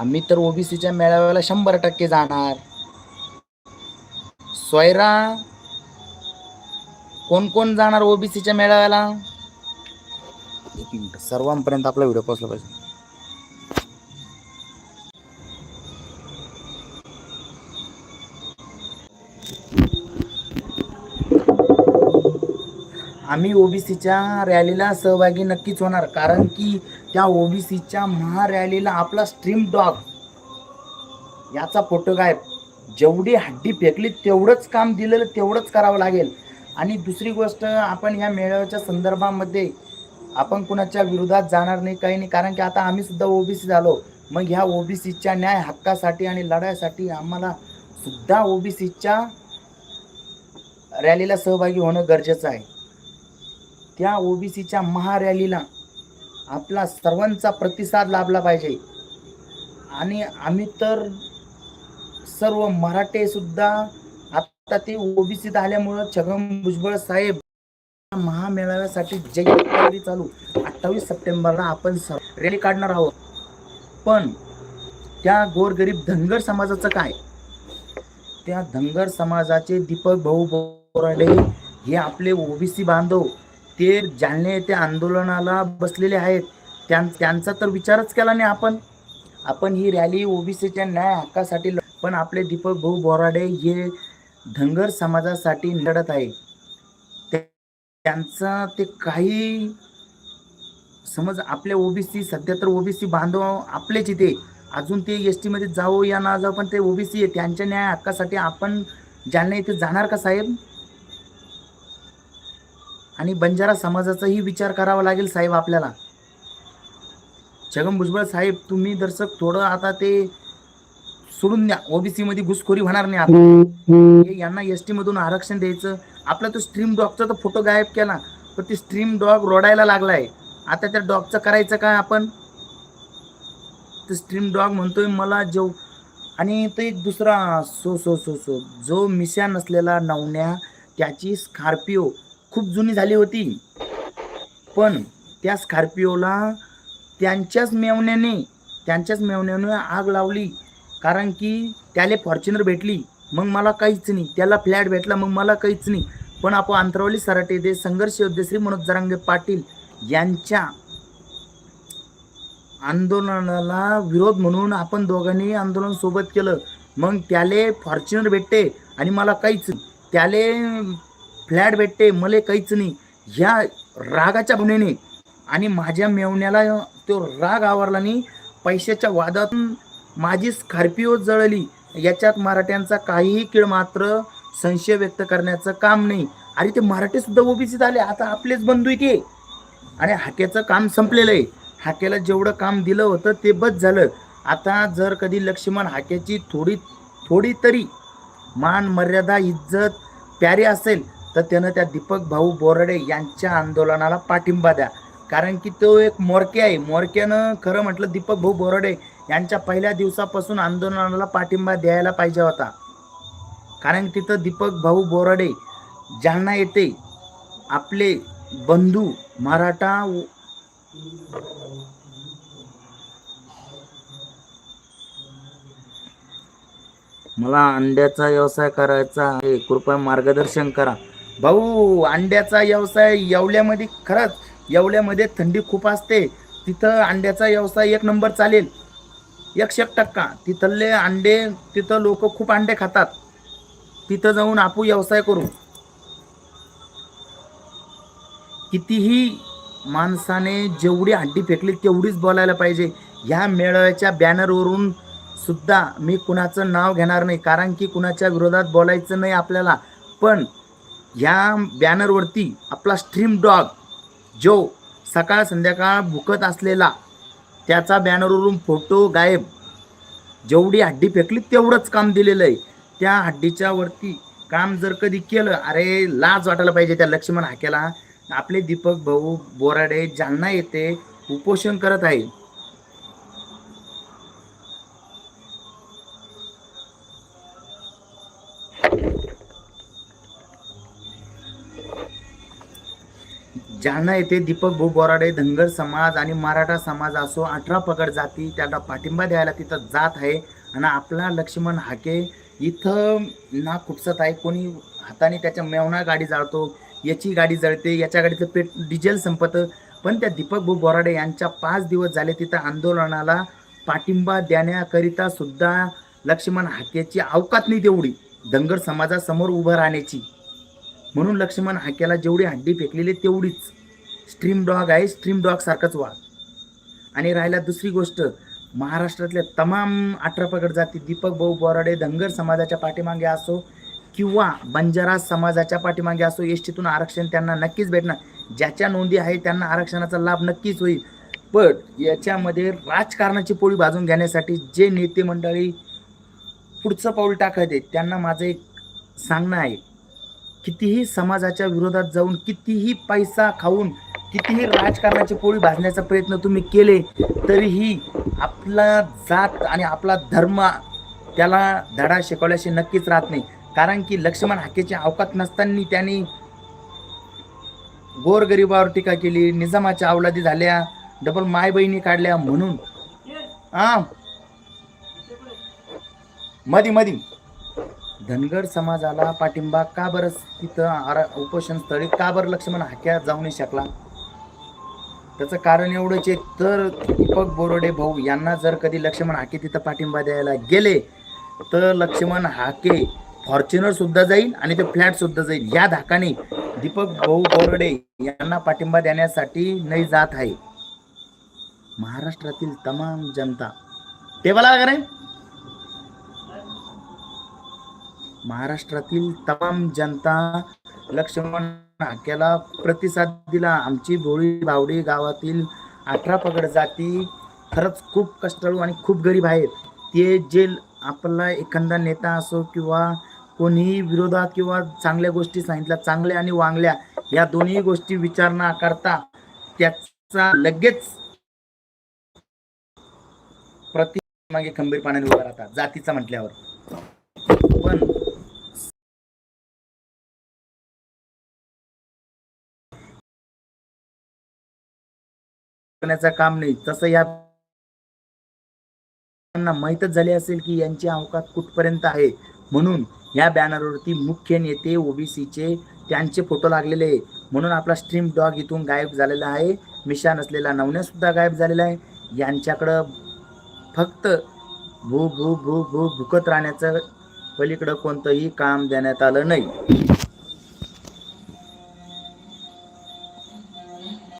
आम्ही तर ओबीसीच्या मेळाव्याला शंभर टक्के जाणार. स्वयरा कोण कोण जाणार ओबीसीच्या मेळाव्याला? एक मिनिट सर्वांपर्यंत आपला व्हिडिओ पोहोचला पाहिजे. आम्ही ओबीसीच्या रॅलीला सहभागी नक्कीच होणार कारण की त्या ओबीसीच्या महारॅलीला आपला स्ट्रीम डॉग याचा फोटो गायब. जेवढी हड्डी फेकली तेवढंच काम दिलेलं तेवढंच करावं लागेल. आणि दुसरी गोष्ट आपण ह्या मेळाव्याच्या संदर्भामध्ये आपण कुणाच्या विरोधात जाणार नाही काही नाही. कारण की आता आम्ही सुद्धा ओबीसी झालो. मग ह्या ओबीसीच्या न्याय हक्कासाठी आणि लढाईसाठी आम्हाला सुद्धा ओबीसीच्या रॅलीला सहभागी होणं गरजेचं आहे. त्या ओबीसीच्या महारॅलीला आपला सर्वांचा प्रतिसाद लाभला पाहिजे. आणि आम्ही तर सर्व मराठे सुद्धा आता ते ओबीसीत आल्यामुळं छगन भुजबळ साहेब महामेळाव्यासाठी जय चालू. अठ्ठावीस सप्टेंबरला आपण रॅली काढणार आहोत. पण त्या गोरगरीब धनगर समाजाचं काय? त्या धनगर समाजाचे दीपक भाऊ बोराडे हे आपले ओबीसी बांधव. ते जालने येथे आंदोलनाला बसलेले आहेत त्यां त्यांचा तर विचारच केला नाही आपण. आपण ही रॅली ओबीसीच्या न्याय हक्कासाठी पण आपले दीपक भाऊ बोराडे हे धनगर समाजासाठी लढत आहे. त्यांचा त्यांचं ते काही समज आपले ओबीसी सध्या तर ओबीसी बांधव आपलेच इथे. अजून ते एस टीमध्ये जावो या ना जावो पण ते ओबीसी आहे. त्यांच्या न्याय हक्कासाठी आपण जालना इथे जाणार का साहेब? आणि बंजारा समाजाचाही विचार करावा लागेल साहेब आपल्याला. छगन भुजबळ साहेब तुम्ही दर्शक थोडं आता ते सोडून द्या. ओबीसी मध्ये घुसखोरी होणार नाही आता. हे यांना एस टी मधून आरक्षण द्यायचं. आपला तो स्ट्रीम डॉगचा तर फोटो गायब केला. पण ते स्ट्रीम डॉग रोडायला लागलाय. आता त्या डॉगचं करायचं काय आपण? ते स्ट्रीम डॉग म्हणतोय मला जेव आणि तो एक दुसरा सो सो सो सो जो मिशा नसलेला नवण्या त्याची स्कॉर्पिओ खूप जुनी झाली होती. पण त्या स्कॉर्पिओला त्यांच्याच मेवण्याने त्यांच्याच मेवण्याने आग लावली. कारण की त्याला फॉर्च्युनर भेटली. मग मला काहीच नाही. त्याला फ्लॅट भेटला मग मला काहीच नाही. पण आपण अंतरावली सराटे दे संघर्ष योद्धे श्री मनोज जरांगे पाटील यांच्या आंदोलनाला विरोध म्हणून आपण दोघांनी आंदोलन सोबत केलं. मग त्याले फॉर्च्युनर भेटते आणि मला काहीच त्याले फ्लॅट भेटते मले काहीच नाही. ह्या रागाच्या भुनेने आणि माझ्या मेवण्याला तो राग आवरला नाही. पैशाच्या वादातून माझी स्कॉर्पिओ जळली. याच्यात मराठ्यांचा काहीही किळ मात्र संशय व्यक्त करण्याचं काम नाही. अरे ते मराठी सुद्धा ओबीसीत आले आता आपलेच बंधू इथे आणि हाकेचं काम संपलेलं आहे. हाकेला जेवढं काम दिलं होतं ते बस झालं. आता जर कधी लक्ष्मण हाकेची थोडी थोडी तरी मान मर्यादा इज्जत प्यारी असेल तर त्यानं त्या दीपक भाऊ बोराडे यांच्या आंदोलनाला पाठिंबा द्या. कारण की तो एक मोरके आहे. मोरक्यानं खरं म्हटलं दीपक भाऊ बोराडे यांच्या पहिल्या दिवसापासून आंदोलनाला पाठिंबा द्यायला पाहिजे होता. कारण तिथं दीपक भाऊ बोराडे जालना येते आपले बंधू मराठा मला अंड्याचा व्यवसाय करायचा आहे. कृपया मार्गदर्शन करा. भाऊ अंड्याचा व्यवसाय येवल्यामध्ये खरंच येवल्यामध्ये थंडी खूप असते. तिथं अंड्याचा व्यवसाय एक नंबर चालेल. एकशे टक्का. तिथले अंडे तिथं लोक खूप अंडे खातात. तिथं जाऊन आपू व्यवसाय करू. कितीही माणसाने जेवढी हड्डी फेकली तेवढीच बोलायला पाहिजे. ह्या मेळाव्याच्या बॅनरवरून सुद्धा मी कुणाचं नाव घेणार नाही. कारण की कुणाच्या विरोधात बोलायचं नाही आपल्याला. पण ह्या बॅनरवरती आपला स्ट्रीम डॉग जो सकाळ संध्याकाळ भुकत असलेला त्याचा बॅनरवरून फोटो गायब. जेवढी हड्डी फेकली तेवढंच काम दिलेलं आहे. त्या हड्डीच्या वरती काम जर कधी केलं अरे लाज वाटायला पाहिजे त्या लक्ष्मण हाकेला. आपले दीपक भाऊ बोराडे जालना येथे उपोषण करत आहे जालना येथे दीपक भाऊ बोराडे धनगर समाज आणि मराठा समाज असो अठरा पगड जाती त्याला पाठिंबा द्यायला तिथं जात आहे. आणि आपला लक्ष्मण हाके इथं ना खुपसत आहे. कोणी हाताने त्याच्या मेवणा गाडी जाळतो याची गाडी जळते याच्या गाडीचं पेट डिझेल संपतं. पण त्या दीपक भाऊ बोराडे यांच्या पाच दिवस झाले तिथं आंदोलनाला पाठिंबा देण्याकरिता सुद्धा लक्ष्मण हाकेची अवकात नाही तेवढी. धनगर समाजासमोर उभं राहण्याची. म्हणून लक्ष्मण हाक्याला जेवढी हड्डी फेकलेली तेवढीच. स्ट्रीम डॉग आहे स्ट्रीम डॉग सारखंच वा आणि राहिला दुसरी गोष्ट महाराष्ट्रातल्या तमाम अठरा पगड जाती दीपक भाऊ बोराडे धनगर समाजाच्या पाठीमागे असो किंवा बंजारा समाजाच्या पाठीमागे असो एस टीतून आरक्षण त्यांना नक्कीच भेटणार. ज्याच्या नोंदी आहे त्यांना आरक्षणाचा लाभ नक्कीच होईल. पण याच्यामध्ये राजकारणाची पोळी भाजून घेण्यासाठी जे नेते मंडळी पुढचं पाऊल टाकत आहेत त्यांना माझं एक सांगणं आहे. कितीही समाजाच्या विरोधात जाऊन कितीही पैसा खाऊन कितीही राजकारणाची पोळी भाजण्याचा प्रयत्न तुम्ही केले तरीही आपला जात आणि आपला धर्म त्याला धडा शिकवल्याशी नक्कीच राहत नाही. कारण की लक्ष्मण हाकेची अवकात नसताना त्यांनी गोरगरिबावर टीका केली निजामाच्या अवलादी झाल्या डबल माय बहिणी काढल्या म्हणून. हा. मधी मधी. धनगर समाजाला पाठिंबा का बरं? तिथं आरा उपोषण स्थळी का बरं लक्ष्मण हाक्या जाऊ नाही शकला? त्याचं कारण एवढंच आहे तर दीपक बोरोडे भाऊ यांना जर कधी लक्ष्मण हाके तिथं पाठिंबा द्यायला गेले तर लक्ष्मण हाके फॉर्च्युनर सुद्धा जाईल आणि ते फ्लॅट सुद्धा जाईल. या धाकाने दीपक भाऊ बोरडे यांना पाठिंबा देण्यासाठी नाही जात आहे. महाराष्ट्रातील तमाम जनता टेबला का महाराष्ट्रातील तमाम जनता लक्ष्मण हाक्याला प्रतिसाद दिला. आमची भोळी बावडी गावातील अठरा पगड जाती खरंच खूप कष्टाळू आणि खूप गरीब आहेत. ते जे आपला एखादा नेता असो किंवा कोणीही विरोधात किंवा चांगल्या गोष्टी सांगितल्या चांगल्या आणि वांगल्या या दोन्ही गोष्टी विचार न करता त्याचा लगेच प्रति मागे खंबीरपणाने उभा राहतात जातीचा म्हटल्यावर. पण करण्याचं काम नाही. तसं या त्यांना माहीतच झाले असेल की यांची अवकात कुठपर्यंत आहे. म्हणून या बॅनरवरती मुख्य नेते ओबीसीचे त्यांचे फोटो लागलेले आहे. म्हणून आपला स्ट्रीम डॉग इथून गायब झालेला आहे. मिशा नसलेला नवण्या सुद्धा गायब झालेला आहे. यांच्याकडं फक्त भू भू भू भू भुकत राहण्याचं पलीकडं कोणतंही काम देण्यात आलं नाही.